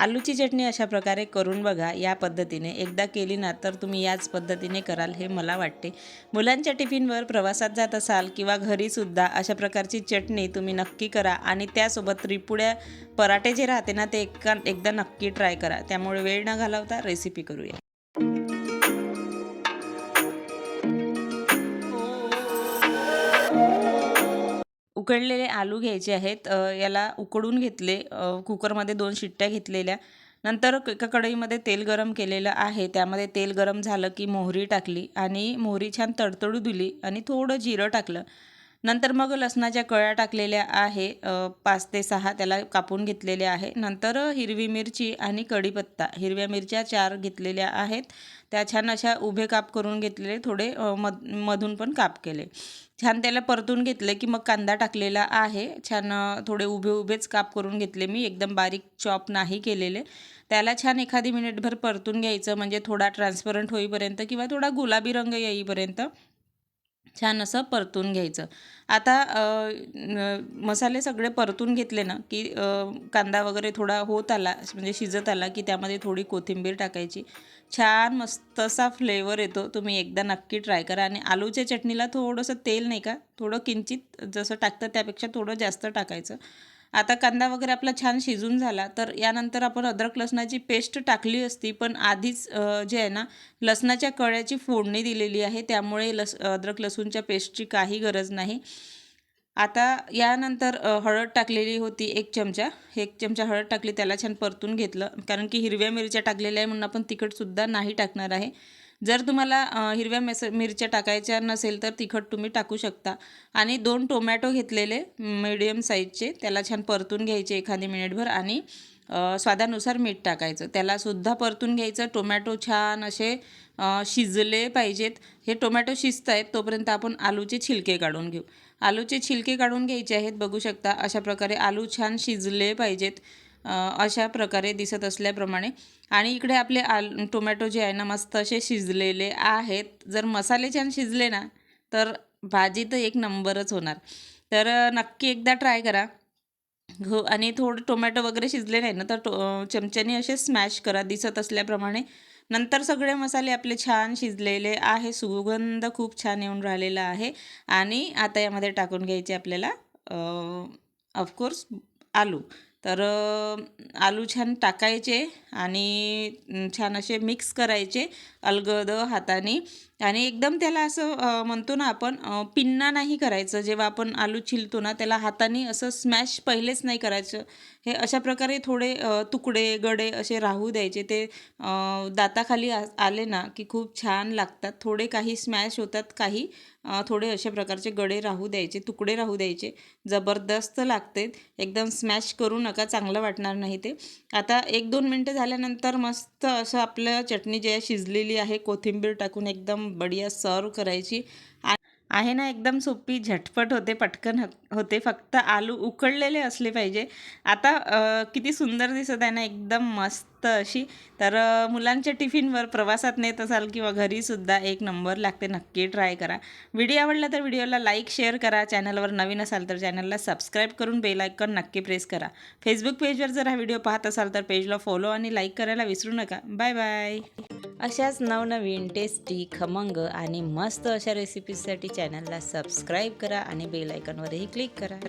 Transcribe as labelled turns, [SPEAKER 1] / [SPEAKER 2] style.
[SPEAKER 1] आलूची चटणी अशा प्रकारे करून बघा या पद्धतीने. एकदा केली ना तर तुम्ही याच पद्धतीने कराल हे मला वाटते. मुलांच्या टिफिनवर प्रवासात जात असाल किंवा घरीसुद्धा अशा प्रकारची चटणी तुम्ही नक्की करा आणि त्यासोबत त्रिपुड्या पराठे जे राहते ना ते एका एकदा नक्की ट्राय करा. त्यामुळे वेळ न घालवता रेसिपी करूया. उकडलेले आलू घ्यायचे आहेत. याला उकडून घेतले. कुकरमध्ये दोन शिट्ट्या घेतलेल्या. नंतर एका कढईमध्ये तेल गरम केलेलं आहे. त्यामध्ये तेल गरम झालं की मोहरी टाकली आणि मोहरी छान तडतडू दिली आणि थोडं जिरं टाकलं. नंतर मग लसणाच्या कळ्या टाकलेल्या आहे पाच ते सहा त्याला कापून घेतलेले आहे. नंतर हिरवी मिरची आणि कढीपत्ता. हिरव्या मिरच्या चार घेतलेल्या आहेत. त्या छान अशा उभे काप करून घेतलेले थोडे मध मधून पण काप केले. छान त्याला परतून घेतले की मग कांदा टाकलेला आहे. छान थोडे उभे उभेच काप करून घेतले मी. एकदम बारीक चॉप नाही केलेले. त्याला छान एखादी मिनिटभर परतून घ्यायचं म्हणजे थोडा ट्रान्सपरंट होईपर्यंत किंवा थोडा गुलाबी रंग येईपर्यंत. छान असं परतून घ्यायचं. आता मसाले सगळे परतून घेतले ना की कांदा वगैरे थोडा होत आला म्हणजे शिजत आला की त्यामध्ये थोडी कोथिंबीर टाकायची. छान मस्त असा फ्लेवर येतो तुम्ही एकदा नक्की ट्राय करा. आणि आलूच्या चटणीला थोडंसं तेल नाही का थोडं किंचित जसं टाकतं त्यापेक्षा थोडं जास्त टाकायचं. आता कांदा वगैरे आपला छान शिजून झाला तर यानंतर आपण अद्रक लसणाची पेस्ट टाकली असती पण आधीच जे आहे ना लसणाच्या कळ्याची फोडणी दिलेली आहे त्यामुळे लस अद्रक लसूणच्या पेस्टची काही गरज नाही. आता यानंतर हळद टाकलेली होती एक चमचा एक चमचा हळद टाकली त्याला छान परतून घेतलं कारण की हिरव्या मिरच्या टाकलेल्या आहे म्हणून आपण तिखटसुद्धा नाही टाकणार आहे. जर तुम्हाला हिरव्या मेस मिरच्या टाकायच्या नसेल तर तिखट तुम्ही टाकू शकता. आणि दोन टोमॅटो घेतलेले मिडियम साईजचे त्याला छान परतून घ्यायचे एखादी मिनिटभर आणि स्वादानुसार मीठ टाकायचं. त्यालासुद्धा परतून घ्यायचं. टोमॅटो छान असे शिजले पाहिजेत. हे टोमॅटो शिजत आहेत तोपर्यंत आपण आलूचे छिलके काढून घेऊ. आलूचे छिलके काढून घ्यायचे आहेत बघू शकता. अशा प्रकारे आलू छान शिजले पाहिजेत. अशा प्रकारे दिसत असल्याप्रमाणे. आणि इकडे आपले आल टोमॅटो जे आहे ना मस्त असे शिजलेले आहेत. जर मसाले छान शिजले ना तर भाजी तर एक नंबरच होणार. तर नक्की एकदा ट्राय करा. हो आणि थोडं टोमॅटो वगैरे शिजले नाही ना तर टो चमच्याने असे स्मॅश करा दिसत असल्याप्रमाणे. नंतर सगळे मसाले आपले छान शिजलेले आहे. सुगंध खूप छान येऊन राहिलेला आहे. आणि आता यामध्ये टाकून घ्यायचे आपल्याला ऑफकोर्स आलू. तर आलू छान टाकायचे आणि छान असे मिक्स करायचे अलगद हाताने. आणि एकदम त्याला असं म्हणतो ना आपण पिन्ना नाही करायचं. जेव्हा आपण आलू छिलतो ना त्याला हाताने असं स्मॅश पहिलेच नाही करायचं. हे अशा प्रकारे थोडे तुकडे गडे असे राहू द्यायचे. ते दाताखाली आ आले ना की खूप छान लागतात. थोडे काही स्मॅश होतात काही थोडे अशा प्रकारचे गडे राहू द्यायचे तुकडे राहू द्यायचे. जबरदस्त लागते. एकदम स्मॅश करू नका चांगलं वाटणार नाही ते. आता एक दोन मिनटं झाल्यानंतर मस्त असं आपलं चटणी जी आहे शिजलेली आहे कोथिंबीर टाकून एकदम बढिया सर्व करायची. आहे ना एकदम सोपी झटपट होते पटकन होते. फक्त आलू उकडलेले असले पाहिजे. आता किती सुंदर दिसत आहे ना एकदम मस्त. अशी. तर मुलांच्या टिफिनवर प्रवासात नेत असाल किंवा घरीसुद्धा एक नंबर लागते नक्की ट्राय करा. व्हिडिओ आवडला तर व्हिडिओला लाईक शेअर करा. चॅनलवर नवीन असाल तर चॅनलला सबस्क्राईब करून बेल आयकॉन नक्की प्रेस करा. फेसबुक पेजवर जर हा व्हिडिओ पाहत असाल तर पेजला फॉलो आणि लाईक करायला विसरू नका. बाय बाय अशाच नवनवीन टेस्टी खमंग आणि मस्त अशा रेसिपीजसाठी चॅनलला सबस्क्राईब करा आणि बेल आयकॉनवरही क्लिक करा.